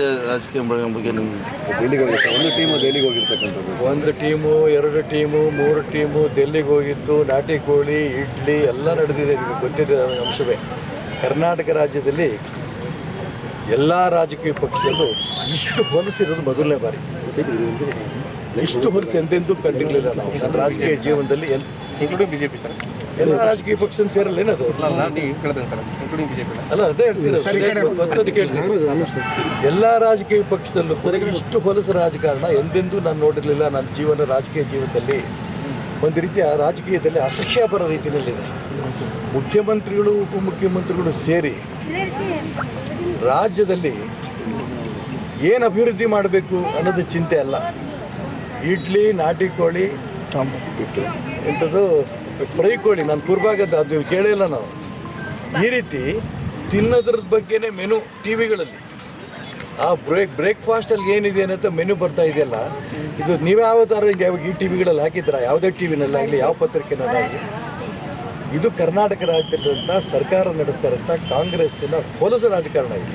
ಮುಂದೆ ರಾಜಕೀಯ ಬಗ್ಗೆ ನಿಮ್ಗೆ ಹೋಗಿ ಒಂದು ಟೀಮು ಡೆಲ್ಲಿಗೆ ಹೋಗಿರ್ತಕ್ಕಂಥದ್ದು. ಒಂದು ಟೀಮು ಎರಡು ಟೀಮು ಮೂರು ಟೀಮು ಡೆಲ್ಲಿಗೆ ಹೋಗಿತ್ತು ನಾಟಿ ಕೋಳಿ ಇಡ್ಲಿ ಎಲ್ಲ ನಡೆದಿದೆ ನಿಮಗೆ ಗೊತ್ತಿದೆ ಅಂಶವೇ. ಕರ್ನಾಟಕ ರಾಜ್ಯದಲ್ಲಿ ಎಲ್ಲ ರಾಜಕೀಯ ಪಕ್ಷಗಳು ಇಷ್ಟು ಹೊಲಸಿರೋದು ಮೊದಲನೇ ಬಾರಿ. ಇಷ್ಟು ಹೊಲಸು ಎಂದೆಂದೂ ಕಂಡಿರಲಿಲ್ಲ ನಾವು. ನನ್ನ ರಾಜಕೀಯ ಜೀವನದಲ್ಲಿ ಎಂತ ಬಿ ಜೆ ಬಿಜೆಪಿ ಸರ್. ಎಲ್ಲ ರಾಜಕೀಯ ಪಕ್ಷ ಸೇರಲ್ಲ ಅದು ಅಲ್ಲ ಅದೇ. ಎಲ್ಲ ರಾಜಕೀಯ ಪಕ್ಷದಲ್ಲೂ ಇಷ್ಟು ಹೊಲಸು ರಾಜಕಾರಣ ಎಂದೆಂದೂ ನಾನು ನೋಡಿರಲಿಲ್ಲ ನನ್ನ ಜೀವನ ರಾಜಕೀಯ ಜೀವನದಲ್ಲಿ. ಒಂದು ರೀತಿಯ ರಾಜಕೀಯದಲ್ಲಿ ಅಸಹ್ಯಪರ ರೀತಿಯಲ್ಲಿದೆ. ಮುಖ್ಯಮಂತ್ರಿಗಳು ಉಪಮುಖ್ಯಮಂತ್ರಿಗಳು ಸೇರಿ ರಾಜ್ಯದಲ್ಲಿ ಏನು ಅಭಿವೃದ್ಧಿ ಮಾಡಬೇಕು ಅನ್ನೋದು ಚಿಂತೆ ಅಲ್ಲ. ಇಡ್ಲಿ ನಾಟಿ ಕೋಳಿ ಎಂಥದ್ದು ಫ್ರೈ ಕೋಳಿ, ನಾನು ಕುರ್ಬಾಗದ್ದು ಅದು ಕೇಳೇ ಕೇಳಿಲ್ಲ ನಾವು ಈ ರೀತಿ ತಿನ್ನೋದ್ರ ಬಗ್ಗೆನೇ ಮೆನು ಟಿ ವಿಗಳಲ್ಲಿ ಆ ಬ್ರೇಕ್, ಬ್ರೇಕ್ಫಾಸ್ಟಲ್ಲಿ ಏನಿದೆ ಅಂತ ಮೆನು ಬರ್ತಾ ಇದೆಯಲ್ಲ, ಇದು ನೀವು ಯಾವಾಗ ಈ ಟಿ ವಿಗಳಲ್ಲಿ ಹಾಕಿದ್ರ ಯಾವುದೇ ಟಿ ವಿನಲ್ಲಾಗಲಿ ಯಾವ ಪತ್ರಿಕೆನಲ್ಲಾಗಲಿ ಇದು ಕರ್ನಾಟಕ ರಾಜ್ಯದಲ್ಲಿರುವಂಥ ಸರ್ಕಾರ ನಡೆಸ್ತಾ ಇರೋಂಥ ಕಾಂಗ್ರೆಸ್ಸಿನ ಹೊಲಸು ರಾಜಕಾರಣ ಇದು.